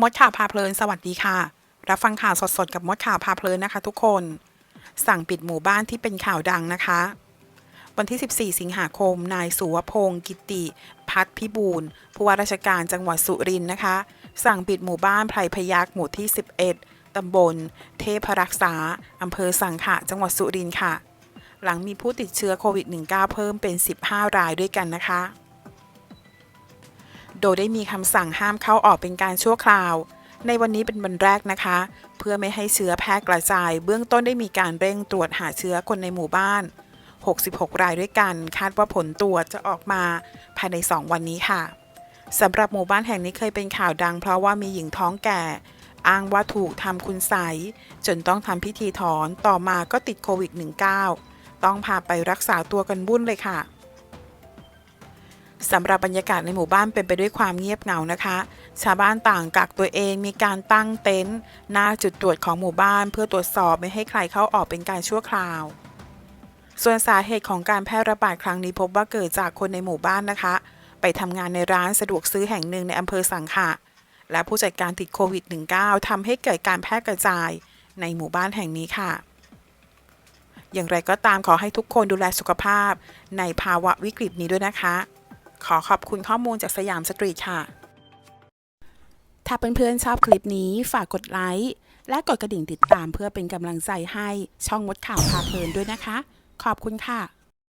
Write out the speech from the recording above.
มดข่าวพาเพลินสวัสดีค่ะ รับฟังข่าวสดๆ กับมดข่าวพาเพลินนะคะ ทุกคน สั่งปิดหมู่บ้านที่เป็นข่าวดังนะคะ วันที่ 14 สิงหาคม นายสุวพงศ์กิติ พัฒพิบูลผู้ว่าราชการจังหวัดสุรินทร์นะคะ สั่งปิดหมู่บ้านไพรพยักษ์หมู่ที่ 11 ตำบล เทพรักษา อำเภอสังขะ จังหวัดสุรินทร์ค่ะ หลังมีผู้ติดเชื้อโควิด -19 เพิ่มเป็น 15 รายด้วยกันนะคะ โดยได้มีคำสั่งห้ามเข้าออกเป็นการชั่วคราว ในวันนี้เป็นวันแรกนะคะ เพื่อไม่ให้เชื้อแพร่กระจาย เบื้องต้นได้มีการเร่งตรวจหาเชื้อคนในหมู่บ้าน 66 รายด้วยกัน คาดว่าผลตรวจจะออกมาภายใน 2 วันนี้ค่ะสำหรับหมู่บ้านแห่งนี้เคยเป็นข่าวดัง เพราะว่ามีหญิงท้องแก่ อ้างว่าถูกทำคุณใสจนต้องทำพิธีถอนต่อมาก็ติดโควิด -19 ต้องพาไปรักษาตัวกันวุ่นเลยค่ะ สำหรับบรรยากาศในหมู่บ้านเป็นไปด้วยความเงียบเหงานะคะ ชาวบ้านต่างกักตัวเองมีการตั้งเต็นท์หน้าจุดตรวจของหมู่บ้าน เพื่อตรวจสอบไม่ให้ใครเข้าออกเป็นการชั่วคราว ส่วนสาเหตุของการแพร่ระบาดครั้งนี้พบว่าเกิดจากคนในหมู่บ้านนะคะ ไปทำงานในร้านสะดวกซื้อแห่งหนึ่งในอำเภอสังขะและผู้จัดการติดโควิด -19 ทำให้เกิดการแพร่กระจายในหมู่บ้านแห่งนี้ค่ะ อย่างไรก็ตามขอให้ทุกคนดูแลสุขภาพในภาวะวิกฤตนี้ด้วยนะคะ ขอขอบคุณข้อมูลจากสยามสตรีทค่ะ ถ้าเพื่อนๆชอบคลิปนี้ฝากกดไลค์ และกดกระดิ่งติดตามเพื่อเป็นกำลังใจให้ช่องมดข่าวพาเพลินด้วยนะคะ ขอบคุณค่ะ